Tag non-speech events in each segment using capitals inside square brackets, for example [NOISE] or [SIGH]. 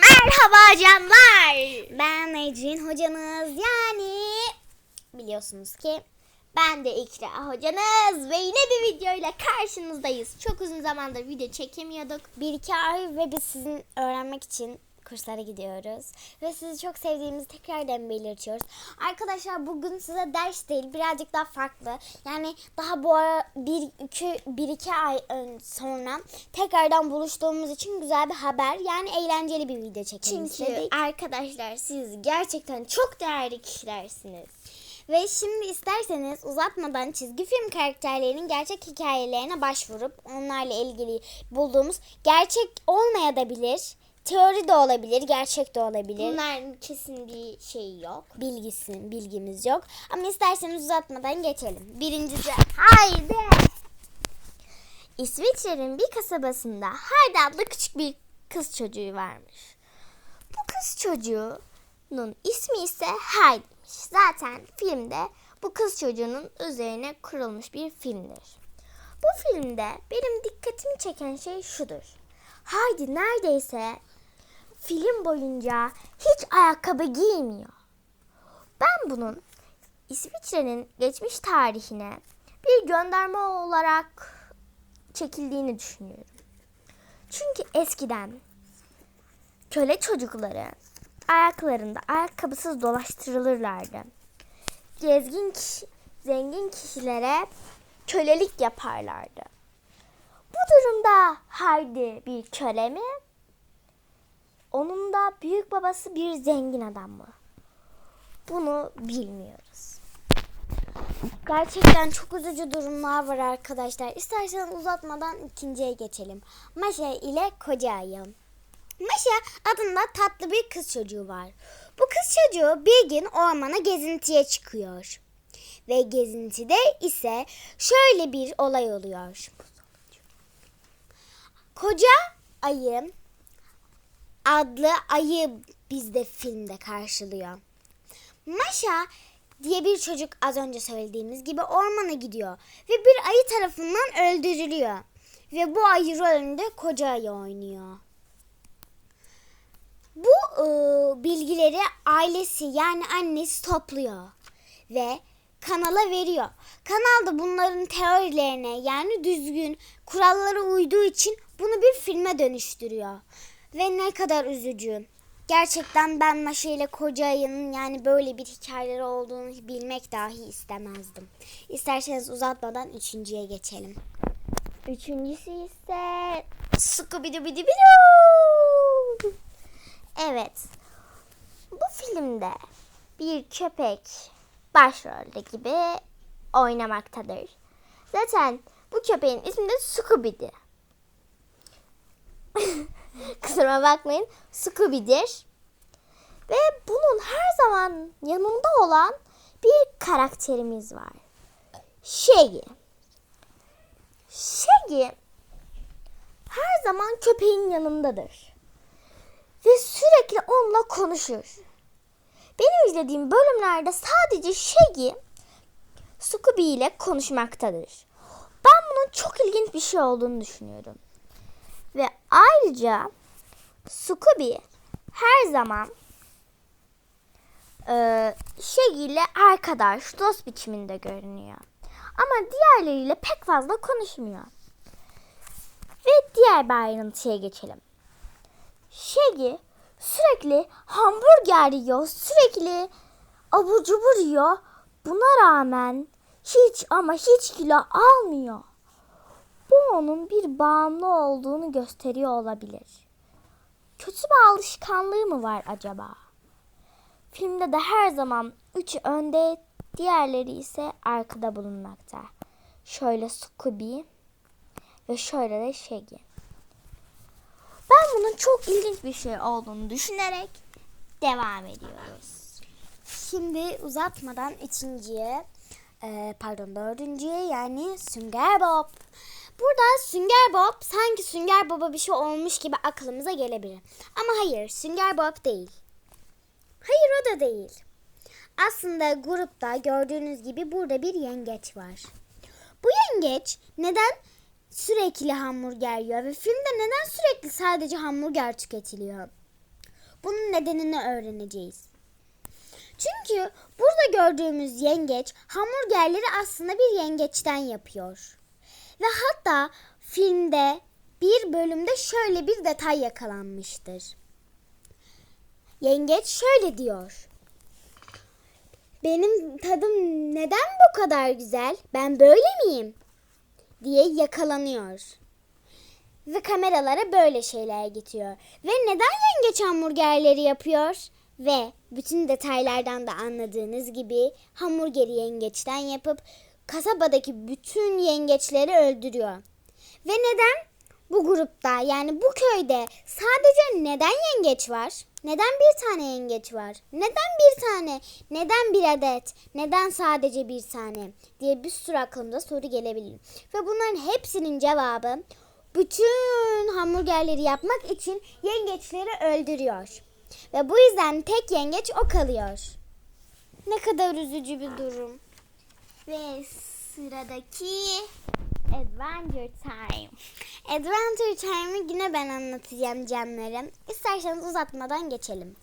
Merhaba canlar. Ben Ecrin hocanız yani biliyorsunuz ki ben de İkra hocanız ve yine bir videoyla karşınızdayız. Çok uzun zamandır video çekemiyorduk. Bir iki ay ve biz sizin öğrenmek için kurslara gidiyoruz. Ve sizi çok sevdiğimizi tekrardan belirtiyoruz. Arkadaşlar bugün size ders değil birazcık daha farklı. Yani daha bu ara bir iki, bir iki ay ön- sonra tekrardan buluştuğumuz için güzel bir haber. Yani eğlenceli bir video çekelim Çünkü istedik. arkadaşlar siz gerçekten çok değerli kişilersiniz. Ve şimdi isterseniz uzatmadan çizgi film karakterlerinin gerçek hikayelerine başvurup onlarla ilgili bulduğumuz gerçek olmayabilir, teori de olabilir, gerçek de olabilir. Bunların kesin bir şeyi yok. bilgisi, bilgimiz yok. Ama isterseniz uzatmadan geçelim. Birincisi haydi. İsviçre'nin bir kasabasında Haydi adlı küçük bir kız çocuğu varmış. Bu kız çocuğunun ismi ise Heidi'miş. Zaten filmde bu kız çocuğunun üzerine kurulmuş bir filmdir. Bu filmde benim dikkatimi çeken şey şudur. Heidi neredeyse film boyunca hiç ayakkabı giymiyor. Ben bunun İsviçre'nin geçmiş tarihine bir gönderme olarak çekildiğini düşünüyorum. Çünkü eskiden köle çocukları ayaklarında ayakkabısız dolaştırılırlardı. Gezgin kişi, zengin kişilere kölelik yaparlardı. Bu durumda Haydi bir köle mi? Onun da büyük babası bir zengin adam mı? Bunu bilmiyoruz. Gerçekten çok üzücü durumlar var arkadaşlar. İsterseniz uzatmadan ikinciye geçelim. Maşa ile koca ayı. Maşa adında tatlı bir kız çocuğu var. Bu kız çocuğu bir gün ormana gezintiye çıkıyor. Ve gezintide ise şöyle bir olay oluyor. Koca ayı adlı ayı bizde filmde karşılıyor. Maşa diye bir çocuk az önce söylediğimiz gibi ormana gidiyor ve bir ayı tarafından öldürülüyor. Ve bu ayı rolünde koca ayı oynuyor. Bu e, bilgileri ailesi yani annesi topluyor ve kanala veriyor. Kanal da bunların teorilerine yani düzgün kurallara uyduğu için bunu bir filme dönüştürüyor. Ve ne kadar üzücü. Gerçekten ben Maşa ile Koca Ayı'nın yani böyle bir hikayeleri olduğunu bilmek dahi istemezdim. İsterseniz uzatmadan üçüncüye geçelim. Üçüncüsü ise Scooby-Doo. Evet. Bu filmde bir köpek başrolde gibi oynamaktadır. Zaten bu köpeğin ismi de Scooby'di. [LAUGHS] Kusuruma bakmayın. Scooby'dir. Ve bunun her zaman yanında olan bir karakterimiz var. Shaggy. Shaggy her zaman köpeğin yanındadır. Ve sürekli onunla konuşur. Benim izlediğim bölümlerde sadece Shaggy Scooby ile konuşmaktadır. Ben bunun çok ilginç bir şey olduğunu düşünüyorum. Ve ayrıca Scooby her zaman e, Shaggy arkadaş, dost biçiminde görünüyor. Ama diğerleriyle pek fazla konuşmuyor. Ve diğer bir ayrıntıya geçelim. Shaggy sürekli hamburger yiyor, sürekli abur cubur yiyor. Buna rağmen hiç ama hiç kilo almıyor. Bu onun bir bağımlı olduğunu gösteriyor olabilir. Kötü bir alışkanlığı mı var acaba? Filmde de her zaman üçü önde, diğerleri ise arkada bulunmakta. Şöyle Scooby ve şöyle de Shaggy. Ben bunun çok ilginç bir şey olduğunu düşünerek devam ediyoruz. Şimdi uzatmadan üçüncüye, e, pardon dördüncüye yani Sünger Bob. Burada Sünger Bob sanki Sünger Bob'a bir şey olmuş gibi aklımıza gelebilir. Ama hayır Sünger Bob değil. Hayır o da değil. Aslında grupta gördüğünüz gibi burada bir yengeç var. Bu yengeç neden sürekli hamburger yiyor ve filmde neden sürekli sadece hamburger tüketiliyor? bunun nedenini öğreneceğiz. Çünkü burada gördüğümüz yengeç hamburgerleri aslında bir yengeçten yapıyor. Ve hatta filmde bir bölümde şöyle bir detay yakalanmıştır. Yengeç şöyle diyor. Benim tadım neden bu kadar güzel? Ben böyle miyim? diye yakalanıyor. Ve kameralara böyle şeyler getiriyor. Ve neden yengeç hamburgerleri yapıyor? Ve bütün detaylardan da anladığınız gibi hamburgeri yengeçten yapıp kasabadaki bütün yengeçleri öldürüyor. Ve neden bu grupta yani bu köyde sadece neden yengeç var? Neden bir tane yengeç var? Neden bir tane? Neden bir adet? Neden sadece bir tane? diye bir sürü aklımda soru gelebilir. Ve bunların hepsinin cevabı bütün hamburgerleri yapmak için yengeçleri öldürüyor. Ve bu yüzden tek yengeç o kalıyor. Ne kadar üzücü bir durum. Ve sıradaki Adventure Time. Adventure Time'ı yine ben anlatacağım canlarım. İsterseniz uzatmadan geçelim.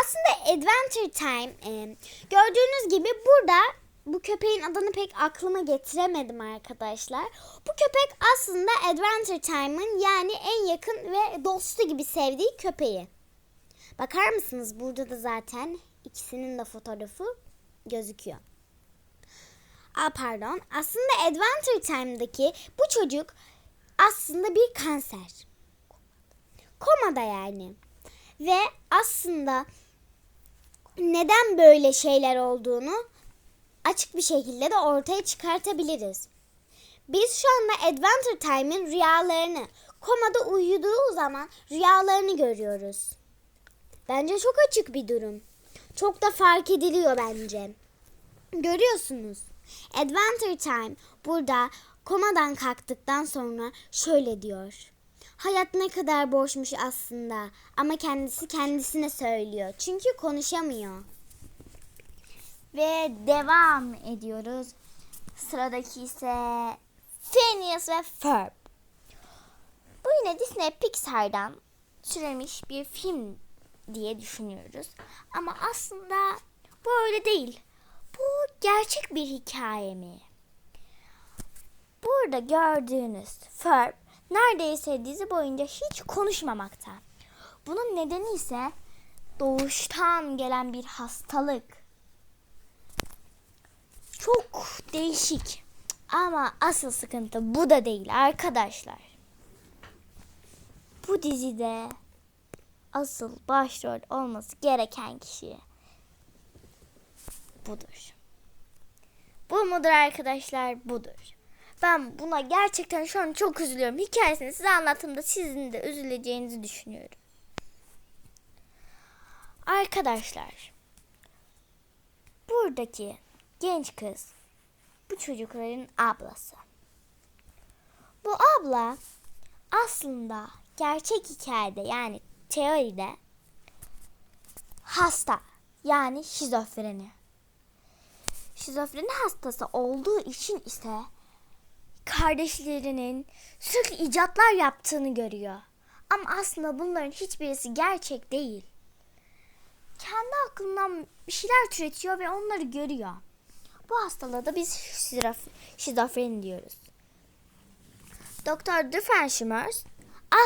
Aslında Adventure Time e, gördüğünüz gibi burada bu köpeğin adını pek aklıma getiremedim arkadaşlar. Bu köpek aslında Adventure Time'ın yani en yakın ve dostu gibi sevdiği köpeği. Bakar mısınız burada da zaten ikisinin de fotoğrafı gözüküyor. Aa, pardon. Aslında Adventure Time'daki bu çocuk aslında bir kanser. Komada yani. Ve aslında neden böyle şeyler olduğunu açık bir şekilde de ortaya çıkartabiliriz. Biz şu anda Adventure Time'in rüyalarını, komada uyuduğu zaman rüyalarını görüyoruz. Bence çok açık bir durum. Çok da fark ediliyor bence. Görüyorsunuz. Adventure Time burada komadan kalktıktan sonra şöyle diyor. Hayat ne kadar boşmuş aslında ama kendisi kendisine söylüyor. Çünkü konuşamıyor. Ve devam ediyoruz. Sıradaki ise Phineas ve Ferb. Bu yine Disney Pixar'dan türemiş bir film diye düşünüyoruz. Ama aslında bu öyle değil. Bu gerçek bir hikaye mi? Burada gördüğünüz Ferb neredeyse dizi boyunca hiç konuşmamakta. Bunun nedeni ise doğuştan gelen bir hastalık. Çok değişik. Ama asıl sıkıntı bu da değil arkadaşlar. Bu dizide asıl başrol olması gereken kişi budur. Bu mudur arkadaşlar? Budur. Ben buna gerçekten şu an çok üzülüyorum. Hikayesini size anlattığımda sizin de üzüleceğinizi düşünüyorum. Arkadaşlar, buradaki genç kız bu çocukların ablası. Bu abla aslında gerçek hikayede yani teoride hasta yani şizofreni. Şizofreni hastası olduğu için ise kardeşlerinin sürekli icatlar yaptığını görüyor. Ama aslında bunların hiçbirisi gerçek değil. Kendi aklından bir şeyler türetiyor ve onları görüyor. Bu hastalığa da biz şizof- şizofreni diyoruz. Doktor Doofenshmirtz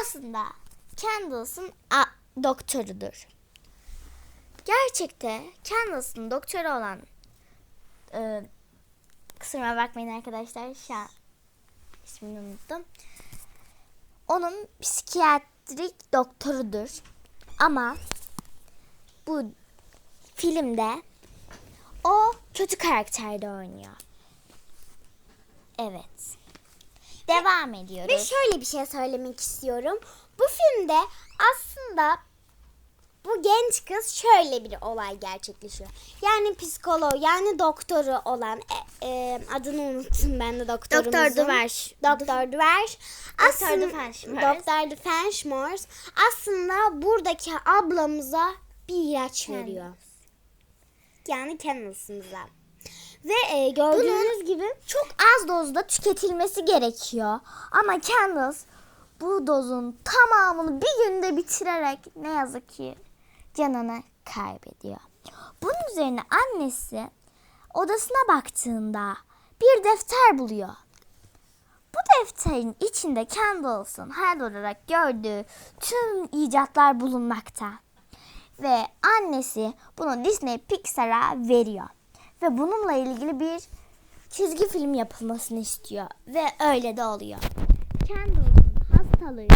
aslında a- doktorudur. Gerçekte Candace'ın doktoru olan e, kusuruma bakmayın arkadaşlar şu an ismini unuttum. Onun psikiyatrik doktorudur. Ama bu filmde o kötü karakterde oynuyor. Evet. Devam ediyoruz. Ve şöyle bir şey söylemek istiyorum. Bu filmde aslında bu genç kız şöyle bir olay gerçekleşiyor. Yani psikolog yani doktoru olan e, e, adını unuttum ben de doktorumuzun. Doktor Duverş. Doktor Duverş. Doktor Aslında-. Doktor Doofenshmirtz aslında buradaki ablamıza bir ilaç veriyor. Yani Candace'ımıza. Ve e, gördüğünüz gibi Çok az dozda tüketilmesi gerekiyor. Ama Candace bu dozun tamamını bir günde bitirerek ne yazık ki canını kaybediyor. Bunun üzerine annesi odasına baktığında bir defter buluyor. Bu defterin içinde Campbell's'ın hayal olarak gördüğü tüm icatlar bulunmakta. Ve annesi bunu Disney Pixar'a veriyor. Ve bununla ilgili bir çizgi film yapılmasını istiyor. Ve öyle de oluyor. Campbell's'ın hastalığı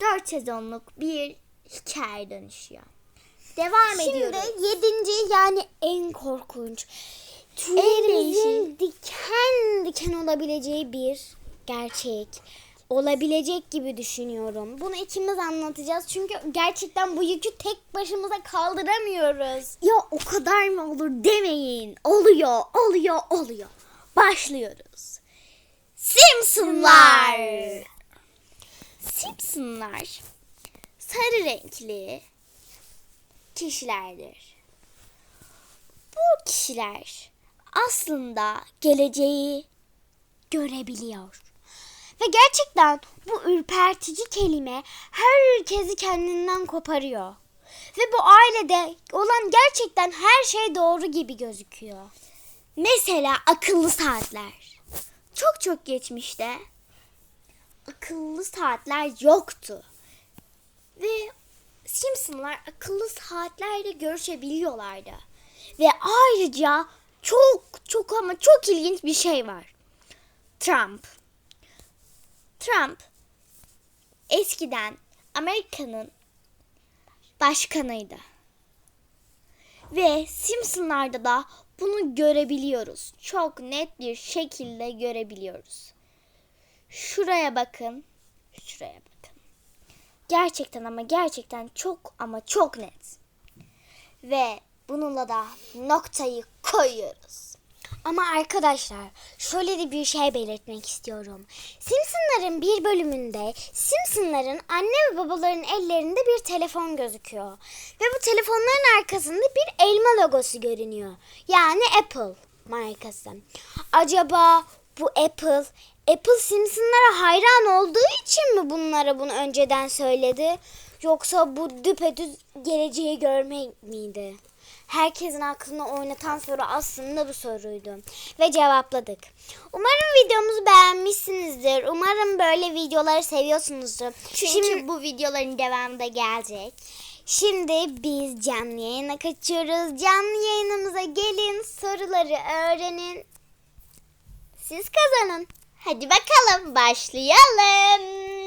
4 sezonluk bir hikaye dönüşüyor. Devam Şimdi ediyoruz. yedinci yani en korkunç. Tüylerimizin diken diken olabileceği bir gerçek. Olabilecek gibi düşünüyorum. Bunu ikimiz anlatacağız. Çünkü gerçekten bu yükü tek başımıza kaldıramıyoruz. Ya o kadar mı olur demeyin. Oluyor, oluyor, oluyor. Başlıyoruz. Simpsonlar. Simpsonlar sarı renkli kişilerdir. Bu kişiler aslında geleceği görebiliyor. Ve gerçekten bu ürpertici kelime herkesi kendinden koparıyor. Ve bu ailede olan gerçekten her şey doğru gibi gözüküyor. Mesela akıllı saatler. Çok çok geçmişte akıllı saatler yoktu. Ve Simpsonlar akıllı saatlerle görüşebiliyorlardı. Ve ayrıca çok çok ama çok ilginç bir şey var. Trump. Trump eskiden Amerika'nın başkanıydı. Ve Simpsonlarda da bunu görebiliyoruz. Çok net bir şekilde görebiliyoruz. Şuraya bakın. Şuraya bakın. Gerçekten ama gerçekten çok ama çok net. Ve bununla da noktayı koyuyoruz. Ama arkadaşlar şöyle de bir şey belirtmek istiyorum. Simpsonların bir bölümünde Simpsonların anne ve babaların ellerinde bir telefon gözüküyor. Ve bu telefonların arkasında bir elma logosu görünüyor. Yani Apple markası. Acaba bu Apple, Apple Simpsonlara hayran olduğu için mi bunlara bunu önceden söyledi? Yoksa bu düpedüz geleceği görmek miydi? Herkesin aklını oynatan soru aslında bu soruydu. Ve cevapladık. Umarım videomuzu beğenmişsinizdir. Umarım böyle videoları seviyorsunuzdur. Çünkü Şimdi, bu videoların devamı da gelecek. şimdi biz canlı yayına kaçıyoruz. Canlı yayınımıza gelin, soruları öğrenin. Siz kazanın. Hadi bakalım başlayalım.